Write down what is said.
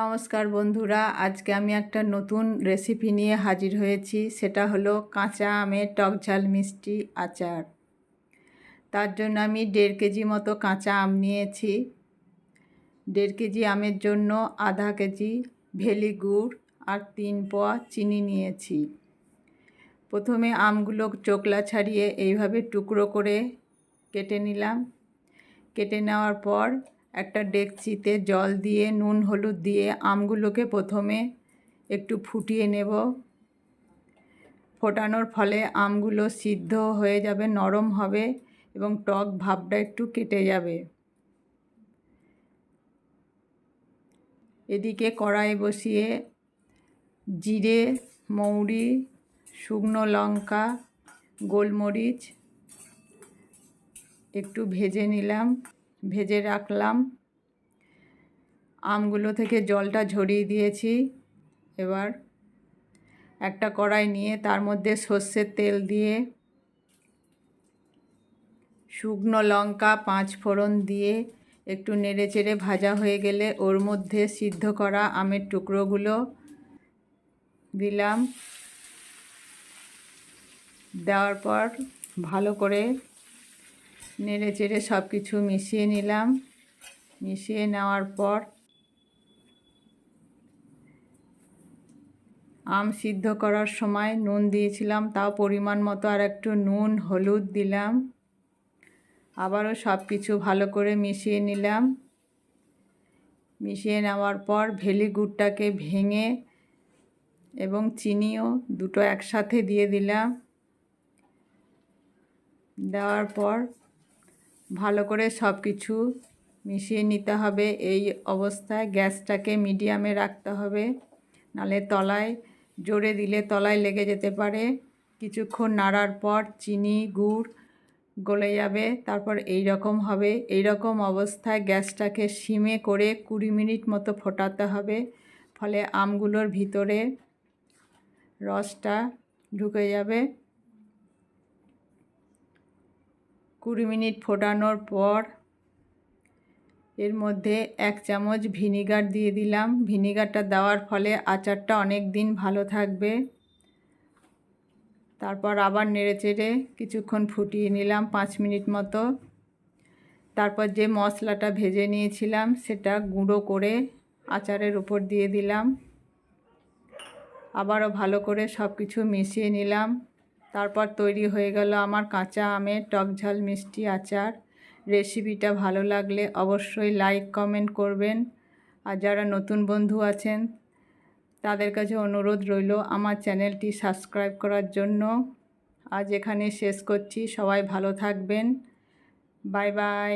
নমস্কার বন্ধুরা, আজকে আমি একটা নতুন রেসিপি নিয়ে হাজির হয়েছি, সেটা হলো কাঁচা আমের টক ঝাল মিষ্টি আচার। তার জন্য আমি দেড় কেজি মতো কাঁচা আম নিয়েছি। দেড় কেজি আমের জন্য আধা কেজি ভেলি গুড় আর তিন পোয়া চিনি নিয়েছি। প্রথমে আমগুলো চোকলা ছাড়িয়ে এইভাবে টুকরো করে কেটে নিলাম। কেটে নেওয়ার পর একটা ডেকচিতে জল দিয়ে, নুন, হলুদ দিয়ে আমগুলোকে প্রথমে একটু ফুটিয়ে নেব। ফোটানোর ফলে আমগুলো সিদ্ধ হয়ে যাবে, নরম হবে এবং টক ভাবটা একটু কেটে যাবে। এদিকে কড়াই বসিয়ে জিরে, মৌরি, শুকনো লঙ্কা, গোলমরিচ একটু ভেজে নিলাম। ভেজে রাখলাম। আমগুলো থেকে জলটা ঝরিয়ে দিয়েছি। এবার একটা কড়াই নিয়ে তার মধ্যে সর্ষের তেল দিয়ে, শুকনো লঙ্কা, পাঁচ ফোড়ন দিয়ে একটু নেড়ে চেড়ে ভাজা হয়ে গেলে ওর মধ্যে সিদ্ধ করা আমের টুকরোগুলো দিলাম। দেওয়ার পর ভালো করে নেড়ে চেড়ে সব কিছু মিশিয়ে নিলাম। মিশিয়ে নেওয়ার পর আম সিদ্ধ করার সময় নুন দিয়েছিলাম, তাও পরিমাণ মতো আর একটু নুন, হলুদ দিলাম। আবারও সব কিছু ভালো করে মিশিয়ে নিলাম। মিশিয়ে নেওয়ার পর ভেলি গুড়টাকে ভেঙে এবং চিনিও দুটো একসাথে দিয়ে দিলাম। দেওয়ার পর ভালো করে সব কিছু মিশিয়ে নিতে হবে। এই অবস্থায় গ্যাসটাকে মিডিয়ামে রাখতে হবে। নালে তলায়, জোরে দিলে তলায় লেগে যেতে পারে। কিছুক্ষণ নাড়ার পর চিনি, গুড় গলে যাবে, তারপর এই রকম হবে। এই রকম অবস্থায় গ্যাসটাকে সিমে করে কুড়ি মিনিট মতো ফোটাতে হবে। ফলে আমগুলোর ভিতরে রসটা ঢুকে যাবে। কুড়ি মিনিট ফোটানোর পর এর মধ্যে এক চামচ ভিনিগার দিয়ে দিলাম। ভিনিগারটা দেওয়ার ফলে আচারটা অনেক দিন ভালো থাকবে। তারপর আবার নেড়ে চেড়ে কিছুক্ষণ ফুটিয়ে নিলাম পাঁচ মিনিট মতো। তারপর যে মশলাটা ভেজে নিয়েছিলাম সেটা গুঁড়ো করে আচারের উপর দিয়ে দিলাম। আবারও ভালো করে সব কিছু মিশিয়ে নিলাম। তারপর তৈরি হয়ে গেল আমার কাঁচা আমের টক ঝাল মিষ্টি আচার। রেসিপিটা ভালো লাগলে অবশ্যই লাইক, কমেন্ট করবেন। আর যারা নতুন বন্ধু আছেন, তাদের কাছে অনুরোধ রইল আমার চ্যানেলটি সাবস্ক্রাইব করার জন্য। আজ এখানে শেষ করছি। সবাই ভালো থাকবেন। Bye bye.